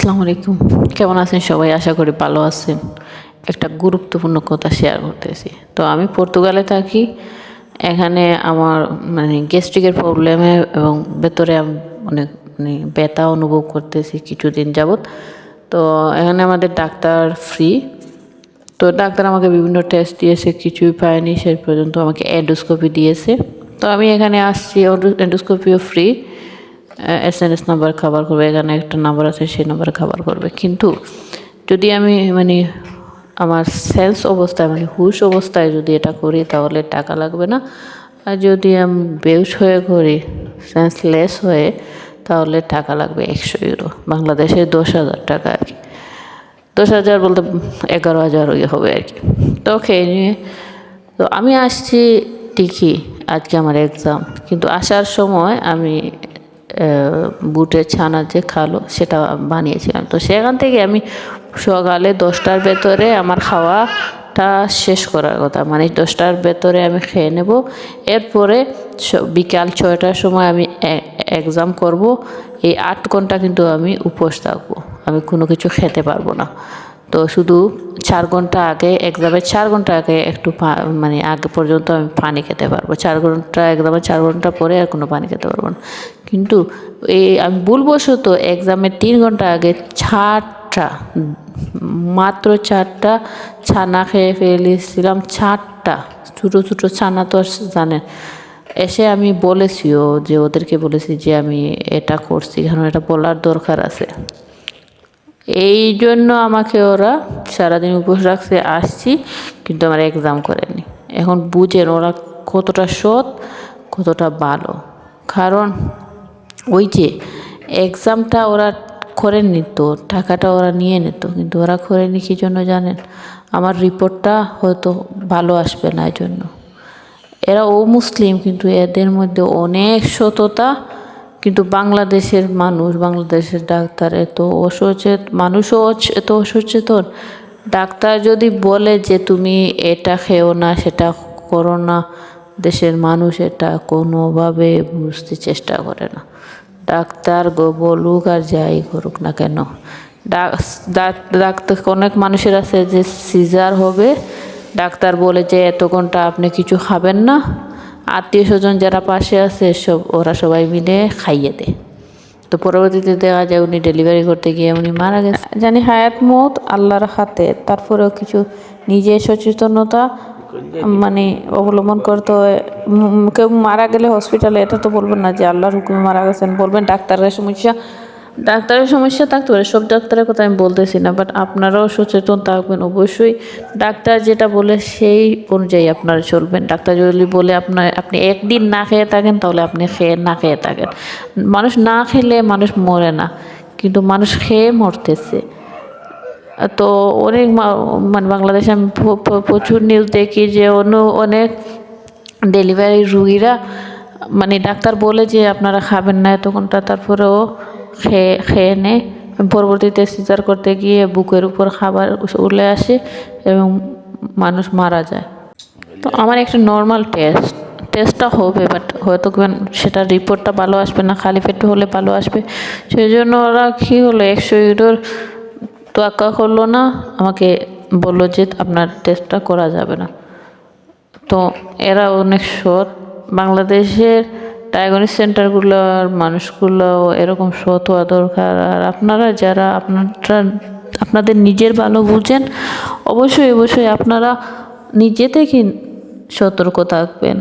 আসসালামু আলাইকুম। কেমন আছেন সবাই? আশা করি ভালো আছেন। একটা গুরুত্বপূর্ণ কথা শেয়ার করতেছি। তো আমি পর্তুগালে থাকি। এখানে আমার মানে গ্যাস্ট্রিকের প্রবলেমে এবং ভেতরে আমি অনেক মানে ব্যথা অনুভব করতেছি কিছুদিন যাবৎ। তো এখানে আমাদের ডাক্তার ফ্রি তো ডাক্তার আমাকে বিভিন্ন টেস্ট দিয়েছে, কিছুই পায়নি। শেষ পর্যন্ত আমাকে এন্ডোস্কোপি দিয়েছে। তো আমি এখানে আসছি অ্যান্ডোস্কোপিও free S N S number খাবার করবে, এখানে একটা নাম্বার আছে, সেই নাম্বারে খাবার করবে। কিন্তু যদি আমি মানে আমার সেন্স অবস্থায় মানে হুশ অবস্থায় যদি এটা করি, তাহলে টাকা লাগবে না। আর যদি আমি বেউস হয়ে করি সেন্সলেস হয়ে, তাহলে টাকা লাগবে একশো ইউরো বাংলাদেশে দশ হাজার টাকা আর কি। দশ হাজার বলতে এগারো হাজার ওই হবে আর কি। তো খেয়ে নিয়ে। তো আমি আসছি ঠিকই, আজকে আমার এক্সাম কিন্তু আসার সময় আমি বুটের ছানা যে খালো, সেটা বানিয়েছিলাম। তো সেখান থেকে আমি সকালে দশটার ভেতরে আমার খাওয়াটা শেষ করার কথা। মানে দশটার ভেতরে আমি খেয়ে নেব। এরপরে বিকাল ছয়টার সময় আমি এক্সাম করব। এই আট ঘণ্টা কিন্তু আমি উপোস থাকব। আমি কোনো কিছু খেতে পারব না। তো শুধু চার ঘণ্টা আগে এক্সামের চার ঘণ্টা আগে একটু মানে আগে পর্যন্ত আমি পানি খেতে পারব। চার ঘণ্টা এক্সামের চার ঘণ্টা পরে আর কোনো পানি খেতে পারব না। কিন্তু এই, আমি ভুলবশত এক্সামের তিন ঘণ্টা আগে চারটা, মাত্র চারটা ছানা খেয়ে ফেলেছিলাম, চারটা। ছোটো ছোটো ছানা তো জানেন এসে আমি বলেছিও যে, ওদেরকে বলেছি যে, আমি এটা করছি কারণ এটা বলার দরকার আছে। এই জন্য আমাকে ওরা সারাদিন উপোস রাখছে, আসছি, কিন্তু আমার এক্সাম করেনি। এখন বুঝেন ওরা কতটা সৎ, কতটা ভালো। কারণ ওই যে এক্সামটা ওরা করে নিত টাকাটা ওরা নিয়ে নিত, কিন্তু ওরা করেনি কী জন্য জানেন? আমার রিপোর্টটা হয়তো ভালো আসবে না এই জন্য এরা ও মুসলিম, কিন্তু এদের মধ্যে অনেক সততা কিন্তু বাংলাদেশের মানুষ, বাংলাদেশের ডাক্তার এত অসচেত, মানুষও এত অসচেতন। ডাক্তার যদি বলে যে তুমি এটা খেও না, সেটা করো না, দেশের মানুষ এটা কোনোভাবে বুঝতে চেষ্টা করে না। ডাক্তার গো বলুক আর যাই করুক না কেন। ডাক- ডাক- ডাক্তার, অনেক মানুষের আছে যে সিজার হবে, ডাক্তার বলে যে এত ঘণ্টা আপনি কিছু খাবেন না আত্মীয় স্বজন যারা পাশে আছে সব, ওরা সবাই মিলে খাইয়ে দেয়। তো পরবর্তীতে দেখা যায় উনি ডেলিভারি করতে গিয়ে উনি মারা গেছে। জানি হায়াত মত আল্লাহর হাতে, তারপরেও কিছু নিজে সচেতনতা মানে অবলম্বন করতে হয়। কেউ মারা গেলে হসপিটালে এটা তো বলবেন না যে আল্লাহর হুকুমে মারা গেছেন, বলবেন ডাক্তারের সমস্যা। ডাক্তারের সমস্যা থাকতে পারে, সব ডাক্তারের কথা আমি বলতেছি না বাট আপনারাও সচেতন থাকবেন অবশ্যই। ডাক্তার যেটা বলে সেই অনুযায়ী আপনারা চলবেন। ডাক্তার যদি বলে আপনার, আপনি একদিন না খেয়ে থাকেন, তাহলে আপনি খেয়ে না খেয়ে থাকেন। মানুষ না খেলে মানুষ মরে না, কিন্তু মানুষ খেয়ে মরতেছে। তো অনেক মানে বাংলাদেশে আমি প্রচুর নিউজ দেখি যে অন্য অনেক ডেলিভারি রুগীরা মানে ডাক্তার বলে যে আপনারা খাবেন না এতক্ষণটা, তারপরেও খেয়ে খেয়ে নেয় পরবর্তীতে সিজার করতে গিয়ে বুকের উপর খাবার উলে আসে এবং মানুষ মারা যায়। তো আমার একটা নর্মাল টেস্ট টেস্টটা হবে বাট হয়তো সেটা রিপোর্টটা ভালো আসবে না, খালি পেটে হলে ভালো আসবে। সেই জন্য ওরা কী হলো, একশো ইউরোর তোয়াক্কা করল না, আমাকে বলল যে আপনার টেস্টটা করা যাবে না। তো এরা অনেক সৎ বাংলাদেশের ডায়াগনিস সেন্টারগুলোর মানুষগুলো এরকম সৎ হওয়া দরকার। আর আপনারা যারা আপনারা, আপনাদের নিজের ভালো বুঝেন, অবশ্যই অবশ্যই আপনারা নিজে থেকে সতর্ক থাকবেন।